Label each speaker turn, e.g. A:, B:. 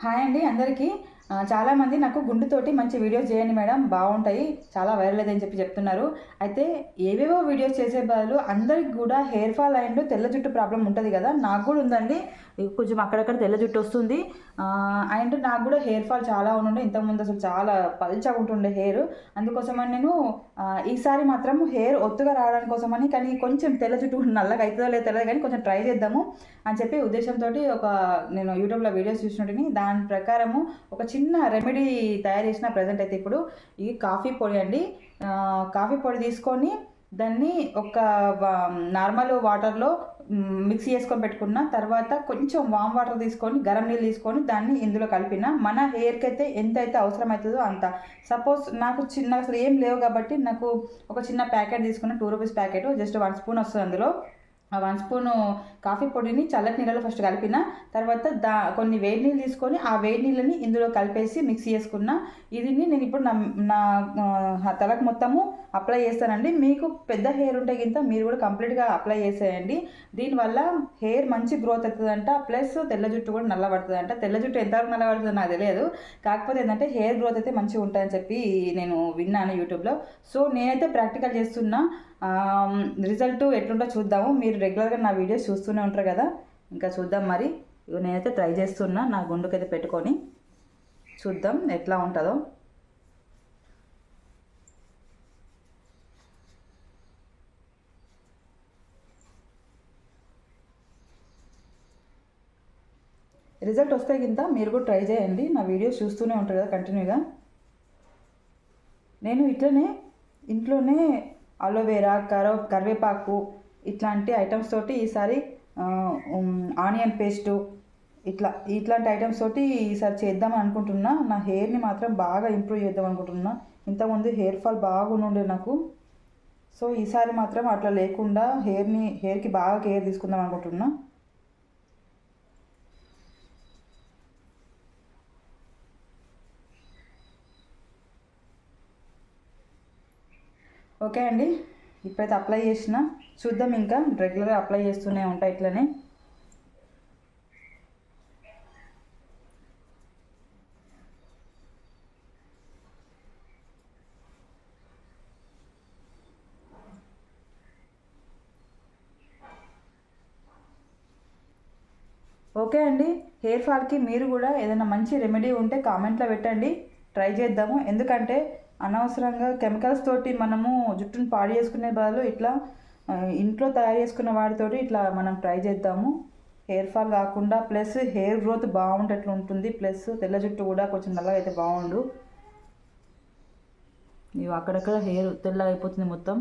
A: Hi అండి అందరికీ. చాలామంది నాకు గుండుతోటి మంచి వీడియోస్ చేయండి మేడం బాగుంటాయి చాలా వైరల్ అని చెప్పి చెప్తున్నారు. అయితే ఏవేవో వీడియోస్ చేసే బదులు అందరికి కూడా హెయిర్ ఫాల్ అండ్ తెల్ల జుట్టు ప్రాబ్లం ఉంటుంది కదా నాకు కూడా ఉందండి. కొంచెం అక్కడక్కడ తెల్ల జుట్టు వస్తుంది. అండ్ నాకు కూడా హెయిర్ ఫాల్ చాలా ఉండే ఇంతకుముందు అసలు చాలా పల్చగా ఉంటుండే హెయిర్. అందుకోసమని నేను ఈసారి మాత్రం హెయిర్ ఒత్తుగా రావడానికి కోసమని కానీ కొంచెం తెల్ల జుట్టు నల్లగా అవుతుందో లేదో తెలియదు కానీ కొంచెం ట్రై చేద్దాము అని చెప్పి ఉద్దేశంతో ఒక నేను యూట్యూబ్లో వీడియోస్ చూసినట్టుని దాని ప్రకారము ఒక చిన్న చిన్న రెమెడీ తయారు చేసిన ప్రజెంట్ అయితే ఇప్పుడు ఈ కాఫీ పొడి అండి. కాఫీ పొడి తీసుకొని దాన్ని ఒక నార్మల్ వాటర్లో మిక్స్ చేసుకొని పెట్టుకున్న తర్వాత కొంచెం వామ్ వాటర్ తీసుకొని గరం నీళ్ళు తీసుకొని దాన్ని ఇందులో కలిపిన మన హెయిర్కి అయితే ఎంత అయితే అవసరం అవుతుందో అంత. సపోజ్ నాకు చిన్న అసలు ఏం లేవు కాబట్టి నాకు ఒక చిన్న ప్యాకెట్ తీసుకున్న two rupees packet just one spoon వస్తుంది అందులో. వన్ స్పూను కాఫీ పొడిని చల్లటి నీళ్ళలో ఫస్ట్ కలిపిన తర్వాత దా కొన్ని వేడి నీళ్ళు తీసుకొని ఆ వేడి నీళ్ళని ఇందులో కలిపేసి మిక్స్ చేసుకున్న ఇది నేను ఇప్పుడు నా నా తలకు మొత్తము అప్లై చేస్తానండి. మీకు పెద్ద హెయిర్ ఉంటే గింత మీరు కూడా కంప్లీట్గా అప్లై చేసేయండి. దీనివల్ల హెయిర్ మంచి గ్రోత్ అవుతుందంట ప్లస్ తెల్ల జుట్టు కూడా నల్లబడుతుందంట. తెల్ల జుట్టు ఎంతవరకు నల్లబడుతుందో నాకు తెలియదు. కాకపోతే ఏంటంటే హెయిర్ గ్రోత్ అయితే మంచిగా ఉంటుందని చెప్పి నేను విన్నాను యూట్యూబ్లో. సో నేనైతే ప్రాక్టికల్ చేస్తున్నా. రిజల్ట్ ఎట్లుంటో చూద్దాము. మీరు రెగ్యులర్గా నా వీడియోస్ చూస్తూనే ఉంటారు కదా. ఇంకా చూద్దాం మరి. ఇగో నేనైతే ట్రై చేస్తున్నా నా గుండుకైతే పెట్టుకొని. చూద్దాం ఎట్లా ఉంటుందో. రిజల్ట్ వస్తే కింద మీరు కూడా ట్రై చేయండి. నా వీడియోస్ చూస్తూనే ఉంటారు కదా కంటిన్యూగా. నేను ఇట్లనే ఇంట్లోనే అలోవెరా కరో కరివేపాకు ఇట్లాంటి ఐటమ్స్ తోటి ఈసారి ఆనియన్ పేస్టు ఇట్లా ఇట్లాంటి ఐటమ్స్ తోటి ఈసారి చేద్దాం అనుకుంటున్నా. నా హెయిర్ని మాత్రం బాగా ఇంప్రూవ్ చేద్దాం అనుకుంటున్నా. ఇంతకుముందు హెయిర్ ఫాల్ బాగుండే నాకు. సో ఈసారి మాత్రం అట్లా లేకుండా హెయిర్ని హెయిర్కి బాగా కేర్ తీసుకుందాం అనుకుంటున్నా. ఓకే అండి. ఇప్పుడైతే అప్లై చేసిన. చూద్దాం ఇంకా. రెగ్యులర్గా అప్లై చేస్తూనే ఉంటాయి ఇట్లనే. ఓకే అండి. హెయిర్ ఫాల్కి మీరు కూడా ఏదైనా మంచి రెమెడీ ఉంటే కామెంట్లో పెట్టండి. ట్రై చేద్దాము. ఎందుకంటే అనవసరంగా కెమికల్స్ తోటి మనము జుట్టును పాడు చేసుకునే బదులు ఇట్లా ఇంట్లో తయారు చేసుకున్న వాటితోటి ఇట్లా మనం ట్రై చేద్దాము. హెయిర్ ఫాల్ కాకుండా ప్లస్ హెయిర్ గ్రోత్ బాగుండేట్లు ఉంటుంది. ప్లస్ తెల్ల జుట్టు కూడా కొంచెం నల్లగా అయితే బాగుండు. ఇవి అక్కడక్కడ హెయిర్ తెల్లగా అయిపోతుంది మొత్తం.